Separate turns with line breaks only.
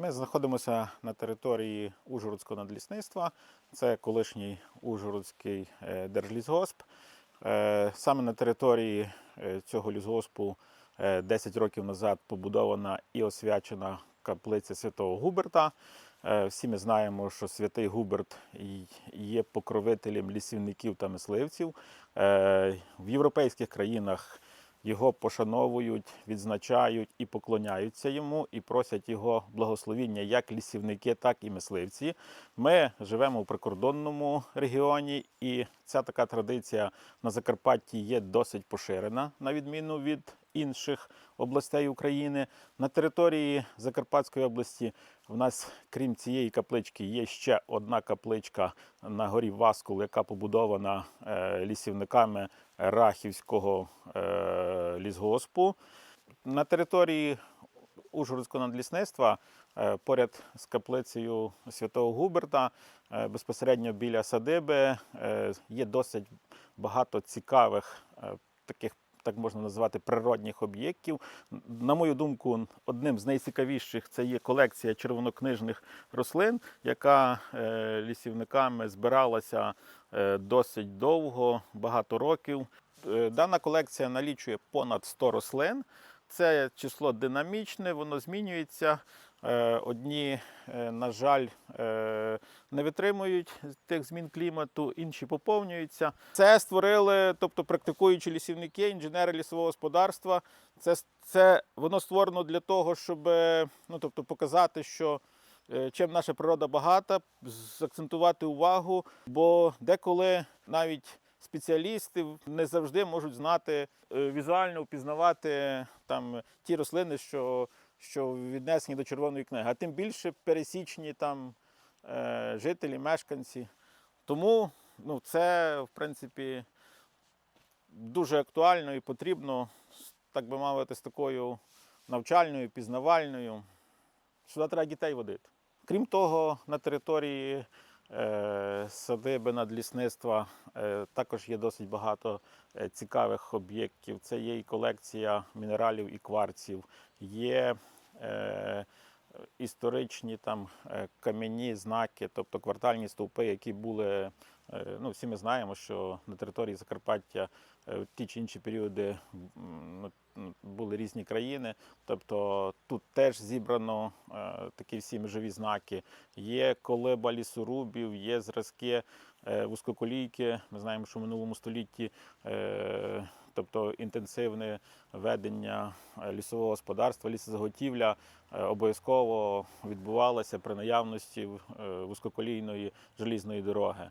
Ми знаходимося на території Ужгородського надлісництва. Це колишній Ужгородський е, держлісгосп. Е, Саме на території е, цього лісгоспу е, 10 років назад побудована і освячена каплиця святого Губерта. Всі ми знаємо, що святий Губерт є покровителем лісівників та мисливців. В європейських країнах його пошановують, відзначають і поклоняються йому, і просять його благословіння як лісівники, так і мисливці. Ми живемо у прикордонному регіоні, і ця така традиція на Закарпатті є досить поширена, на відміну від інших областей України. На території Закарпатської області в нас, крім цієї каплички, є ще одна капличка на горі Васкул, яка побудована е, лісівниками Рахівського е, лісгоспу. На території Ужгородського надлісництва е, поряд з каплицею святого Губерта, е, безпосередньо біля садиби, е, є досить багато цікавих таких. Так можна назвати природних об'єктів. На мою думку, одним з найцікавіших це є колекція червонокнижних рослин, яка лісівниками збиралася досить довго, багато років. Е, Дана колекція налічує понад 100 рослин. Це число динамічне, воно змінюється. Е, Одні, е, на жаль, не витримують тих змін клімату, інші поповнюються. Це створили, тобто практикуючі лісівники, інженери лісового господарства. Це, це воно створено для того, щоб ну, тобто, показати, що чим наша природа багата, закцентувати увагу, бо деколи навіть спеціалісти не завжди можуть знати е, візуально впізнавати там ті рослини, що, що віднесені до червоної книги, а тим більше пересічні там е, жителі, мешканці. Тому ну, це, в принципі, дуже актуально і потрібно, так би мовити, з такою навчальною, пізнавальною. Сюди треба дітей водити. Крім того, на території садиби надлісництва е, також є досить багато е, цікавих об'єктів. Це є і колекція мінералів і кварців, є е, історичні там е, кам'яні знаки, тобто квартальні стовпи, які були. е, Ну, всі ми знаємо, що на території Закарпаття е, в ті чи інші періоди ну, різні країни. Тобто тут теж зібрано е, такі всі межові знаки. Є колиба лісорубів, є зразки е, вузькоколійки. Ми знаємо, що в минулому столітті. Е, Тобто інтенсивне ведення лісового господарства, лісозаготівля обов'язково відбувалося при наявності вузькоколійної желізної дороги.